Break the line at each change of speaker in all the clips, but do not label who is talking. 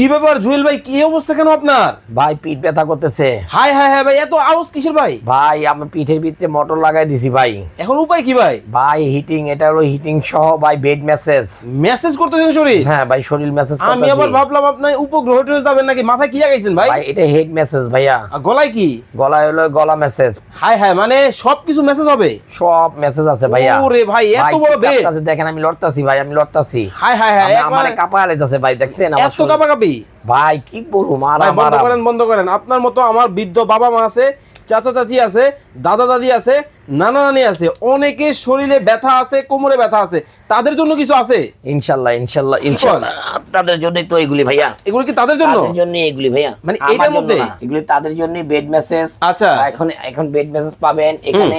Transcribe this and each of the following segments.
কি ব্যাপার জুয়েল ভাই কি অবস্থা কেন আপনার?
ভাই পিঠ ব্যথা করতেছে।
হাই হাই হাই ভাই এত আওয়াজ কিসের ভাই?
ভাই আমি পিঠের ভিতরে মোটর লাগাই দিছি ভাই।
এখন উপায় কি ভাই?
ভাই হিটিং এটা হলো হিটিং সহ ভাই বেড মেসেজ
মেসেজ করতেছেন শরীর?
হ্যাঁ ভাই শরীর মেসেজ
আমি আবার ভাবলাম আপনি উপগ্রহ টহে যাবেন নাকি? মাথায় কি লাগাইছেন ভাই?
ভাই এটা হেড মেসেজ ভাইয়া।
গলায় কি?
গলায় হলো গলা মেসেজ
হাই হাই মানে সবকিছু মেসেজ হবে?
সব মেসেজ আছে ভাইয়া।
ওরে ভাই এত বড় বেড
দেখেন আমি লড়তাছি ভাই আমি লড়তাছি।
হাই হাই হাই
আমার কাপা আলাইতাছে ভাই দেখছেন আমার
এত
শরীর-
কাপাকাপি?
ভাই কি বলব মারা
বন্ধ করেন বন্ধ করেন। আপনার মতো আমার বৃদ্ধ বাবা মা আছে চাচা চাচি আছে দাদা দাদি আছে নানা নানি আছে। অনেকে শরীরে ব্যথা আছে কোমরে ব্যথা আছে। তাদের জন্য কিছু আছে?
ইনশাল্লাহ ইনশাল্লাহ ইনশাল্লাহ। তাদের জন্যই তো এগুলি ভাইয়া।
এগুলো কি তাদের জন্য?
তাদের জন্য এগুলি ভাইয়া।
মানে এটার?
না, এগুলি তাদের জন্য বেড মেসেজ
আচ্ছা।
এখন এখন বেড মেসেজ পাবেন এখানে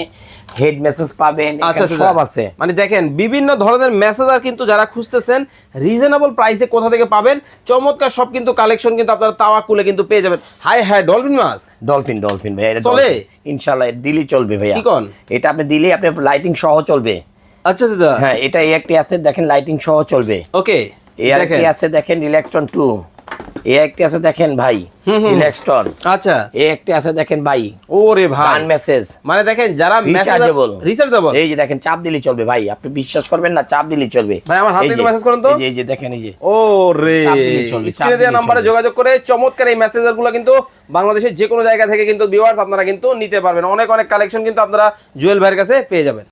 হেড মেসেজ পাবেন
আচ্ছা
সব আছে।
মানে দেখেন বিভিন্ন ধরনের মেসেজার কিন্তু যারা খুঁজতেছেন রিজনেবল প্রাইসে কোথা থেকে পাবেন? চমৎকার সব কিন্তু কালেকশন কিন্তু আপনারা তাওয়া কুলে কিন্তু পেয়ে যাবেন। হাই হাই ডলফিন মাছ।
ডলফিন ডলফিন ভাইয়া এটা
চলে?
এটা দিলেই চলবে ভাইয়া।
কি কন?
এটা আপনি দিলে আপনি লাইটিং সহ চলবে।
আচ্ছা দাদা
হ্যাঁ এটা এই একটি আছে দেখেন লাইটিং সহ চলবে।
ওকে
আছে দেখেন টু এই একটি আছে দেখেন ভাই রিল্যাক্সটন
আচ্ছা।
এই একটি আছে দেখেন ভাই
ওরে ভাই।
গান মেসেজ
মানে দেখেন যারা। রিচার্জেবল
এই যে দেখেন চাপ দিলেই চলবে ভাই আপনি বিশ্বাস করবেন না চাপ দিলেই চলবে।
ভাই, আমার হাতে একটু message করেন তো।
এই যে, দেখেন এই যে।
ও রে
চাপ দিলেই চলবে,
স্ক্রিনে দেওয়া নাম্বারে যোগাযোগ করে চমৎকার এই মেসেজারগুলো কিন্তু বাংলাদেশের যে কোনো জায়গা থেকে কিন্তু ভিউয়ার্স আপনারা কিন্তু নিতে পারবেন। অনেক অনেক কালেকশন কিন্তু আপনারা জুয়েল ভাইয়ের কাছে পেয়ে যাবেন।